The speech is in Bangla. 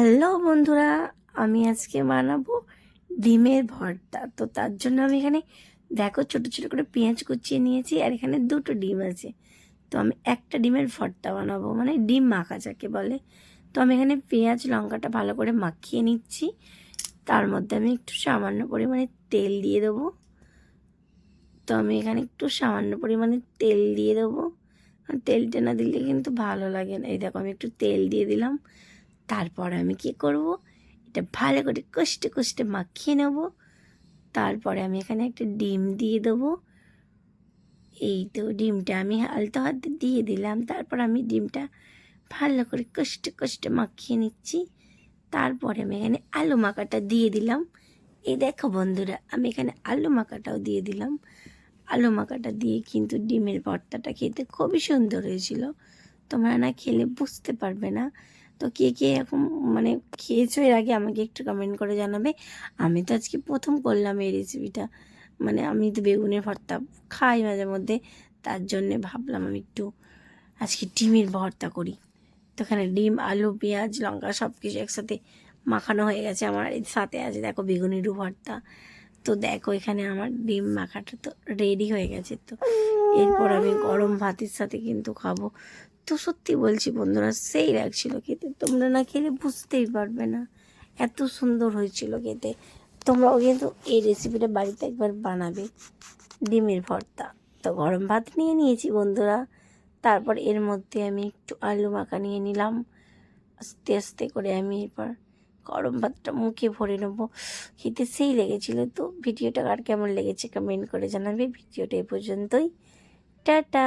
হ্যালো বন্ধুরা, আমি আজকে বানাবো ডিমের ভর্তা। তো তার জন্য আমি এখানে, দেখো ছোট ছোট করে পেঁয়াজ কুচিয়ে নিয়েছি আর এখানে দুটো ডিম আছে। তো আমি একটা ডিমের ভর্তা বানাবো মানে ডিম মাখা যাকে বলে। তো আমি এখানে পেঁয়াজ, লঙ্কাটা ভালো করে মাখিয়ে নিচ্ছি। তার মধ্যে আমি একটু সামান্য পরিমাণে তেল দিয়ে দেবো। তো আমি এখানে একটু সামান্য পরিমাণে তেল দিয়ে দেবো। তেলটা না দিলে কিন্তু ভালো লাগে না। এই দেখো আমি একটু তেল দিয়ে দিলাম। তারপর আমি কি করব? এটা ভালো করে কষ্টে কষ্টে মাখিয়ে নেব। তারপরে আমি এখানে একটা ডিম দিয়ে দেবো। এই তো ডিমটা আমি আলতো হাতে দিয়ে দিলাম। তারপর আমি ডিমটা ভালো করে কষ্টে কষ্টে মাখিয়ে নিচ্ছি। তারপরে আমি এখানে আলু মাখাটা দিয়ে দিলাম। এই দেখো বন্ধুরা, আমি এখানে আলু মাখাটাও দিয়ে দিলাম। আলু মাখাটা দিয়ে কিন্তু ডিমের ভর্তাটা খেতে খুবই সুন্দর হয়েছিল। তোমরা না খেলে বুঝতে পারবে না। তো কে কে এরকম মানে খেয়েছো এর আগে আমাকে একটু কমেন্ট করে জানাবে। আমি তো আজকে প্রথম করলাম এই রেসিপিটা মানে আমি তো বেগুনের ভর্তা খাই মাঝে মধ্যে, তার জন্যে ভাবলাম আমি একটু আজকে ডিমের ভর্তা করি। তো এখানে ডিম, আলু, পেঁয়াজ, লঙ্কা সব কিছু একসাথে মাখানো হয়ে গেছে আমার সাথে আছে, দেখো বেগুনেরও ভর্তা। তো দেখো এখানে আমার ডিম মাখাটা তো রেডি হয়ে গেছে। তো এরপর আমি গরম ভাতের সাথে কিন্তু খাব। তো সত্যি বলছি বন্ধুরা, সেই লাগছিল খেতে। তোমরা না খেলে বুঝতেই পারবে না। এত সুন্দর হয়েছিল খেতে। তোমরাও কিন্তু এই রেসিপিটা বাড়িতে একবার বানাবে। ডিমের ভর্তা। তো গরম ভাত নিয়ে নিয়েছি বন্ধুরা। তারপর এর মধ্যে আমি একটু আলু মাখা নিয়ে নিলাম। আস্তে আস্তে করে আমি এরপর গরম ভাতটা মুখে ভরে নেব। খেতে সেই লেগেছিল তো। ভিডিওটা আর কেমন লেগেছে কমেন্ট করে জানাবে। ভিডিওটা এ পর্যন্তই। টাটা!